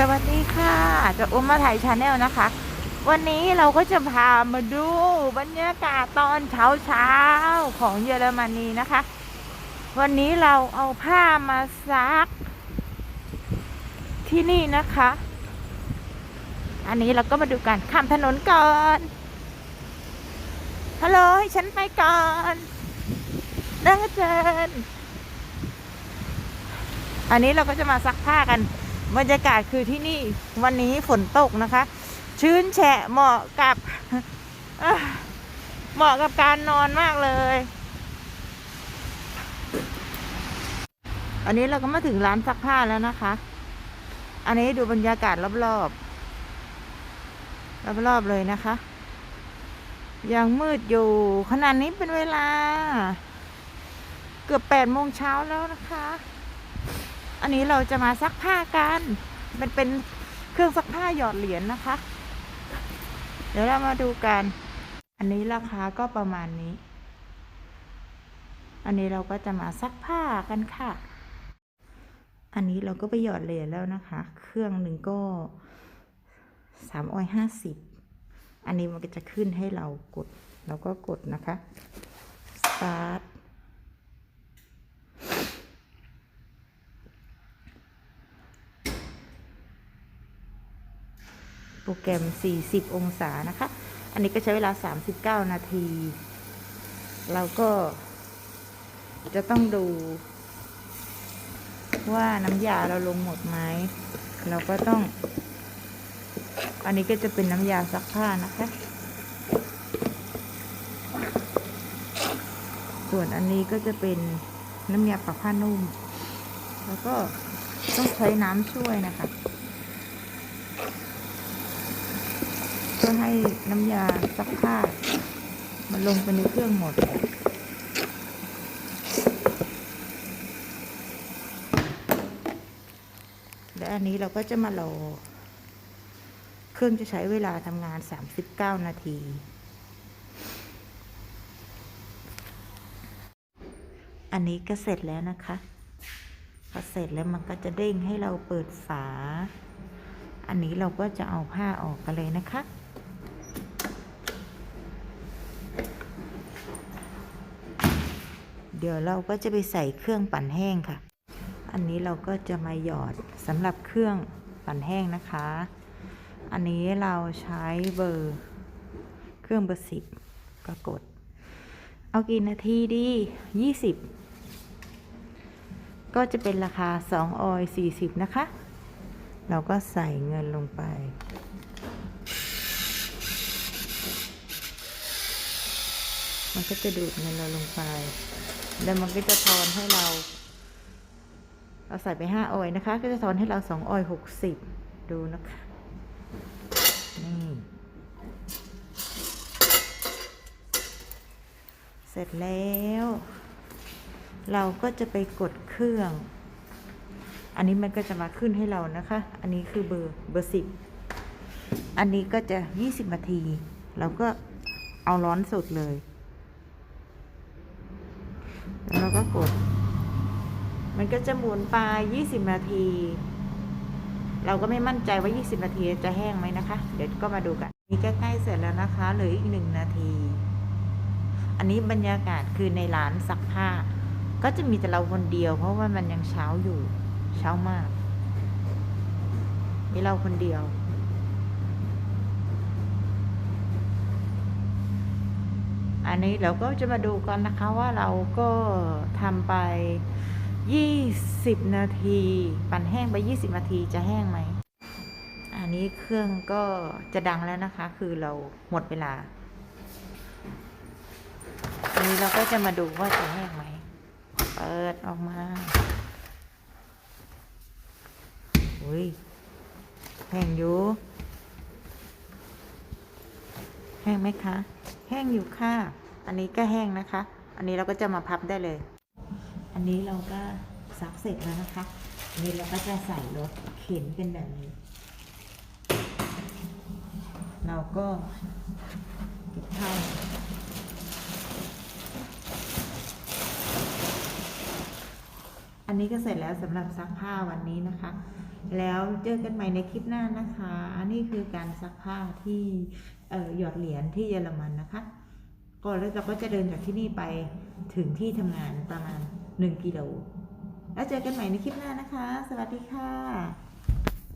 สวัสดีค่ะจะอุ้มมาถ่ายชาแนลนะคะ วันนี้เราก็จะพามาดูบรรยากาศตอนเช้าเช้าๆของเยอรมนีนะคะ วันนี้เราเอาผ้ามาซัก ที่นี่นะคะ อันนี้เราก็มาดูกันข้ามถนนก่อนฮัลโหลให้ฉันไปก่อนนั่งเจนอันนี้เราก็จะมาซักผ้ากัน บรรยากาศคือที่นี่วันนี้ฝนตกนะคะ ชื้นแฉะเหมาะกับเหมาะกับการนอนมากเลยอันนี้เราก็มาถึงร้านซักผ้าแล้วนะคะ อันนี้ดูบรรยากาศรอบๆ รอบๆเลยนะคะ ยังมืดอยู่ ขนาดนี้เป็นเวลา เกือบแปดโมงเช้าแล้วนะคะ อันนี้เราจะมาซักผ้ากัน มันเป็นเครื่องซักผ้าหยอดเหรียญนะคะ เดี๋ยวเรามาดูกัน อันนี้ราคาก็ประมาณนี้ อันนี้เราก็จะมาซักผ้ากันค่ะ อันนี้เราก็ไปหยอดเหรียญแล้วนะคะ เครื่องหนึ่งก็สามร้อยห้าสิบ อันนี้มันก็จะขึ้นให้เรากด เราก็กดนะคะ start โปรแกรม 40 องศานะคะ อันนี้ก็ใช้เวลา 39 นาที เราก็จะต้องดู ว่าน้ำยาเราลงหมดไหม เราก็ต้อง อันนี้ก็จะเป็นน้ำยาซักผ้านะคะ ส่วนอันนี้ก็จะเป็นน้ำยาปรับผ้านุ่ม แล้วก็ต้องใช้น้ำช่วยนะคะ พื่อให้น้ำยาซักผ้า มันลงไปในเครื่องหมด และอันนี้เราก็จะมารอ เครื่องจะใช้เวลาทำงาน 39 นาที อันนี้ก็เสร็จแล้วนะคะพอเสร็จแล้วมันก็จะเด้งให้เราเปิดฝาอันนี้เราก็จะเอาผ้าออกกันเลยนะคะ เดี๋ยวเราก็จะไปใส่เครื่องปั่นแห้งค่ะ อันนี้เราก็จะมาหยอดสำหรับเครื่องปั่นแห้งนะคะ อันนี้เราใช้เบอร์เครื่องเบอร์สิบก็กด เอากี่นาทีดียี่สิบก็จะเป็นราคา2ออย40 นะคะ เราก็ใส่เงินลงไป มันก็จะดูดเงินเราลงไป แล้วมันก็จะทอนให้เรา เราใส่ไปห้าออยนะคะ ก็จะทอนให้เราสองออยหกสิบดูนะคะ นี่ เสร็จแล้ว เราก็จะไปกดเครื่อง อันนี้มันก็จะมาขึ้นให้เรานะคะ อันนี้คือเบอร์เบอร์สิบอันนี้ก็จะยี่สิบนาที เราก็เอาร้อนสุดเลย แล้วเราก็กด มันก็จะหมุนไปยี่สิบนาที เราก็ไม่มั่นใจว่า 20 นาทีจะแห้งไหมนะคะ เดี๋ยวก็มาดูกัน นี่ใกล้ๆเสร็จแล้วนะคะเหลืออีกหนึ่งนาที อันนี้บรรยากาศคือในร้านซักผ้า ก็จะมีแต่เราคนเดียว เพราะว่ามันยังเช้าอยู่ เช้ามาก มีเราคนเดียว นนี้เราก็จะมาดูกันนะคะว่าเราก็ทำไป 20 นาที ปั่นแห้งไป 20 นาทีจะแห้งไหม อันนี้เครื่องก็จะดังแล้วนะคะ คือเราหมดเวลา อันนี้เราก็จะมาดูว่าจะแห้งไหม เปิดออกมา อุ้ยแห้งอยู่แห้งไหมคะ แห้งอยู่ค่ะ อันนี้ก็แห้งนะคะ อันนี้เราก็จะมาพับได้เลย อันนี้เราก็ซักเสร็จแล้วนะคะ อันนี้เราก็จะใส่รถเข็นเป็นแบบนี้ เราก็เก็บเข้าอันนี้ก็เสร็จแล้วสำหรับซักผ้าวันนี้นะคะ แล้วเจอกันใหม่ในคลิปหน้านะคะ นี่คือการซักผ้าที่หยอดเหรียญที่เยอรมันนะคะ ก็แล้วเราก็จะเดินจากที่นี่ไปถึงที่ทำงานประมาณ 1 กิโล แล้วเจอกันใหม่ในคลิปหน้านะคะ สวัสดีค่ะ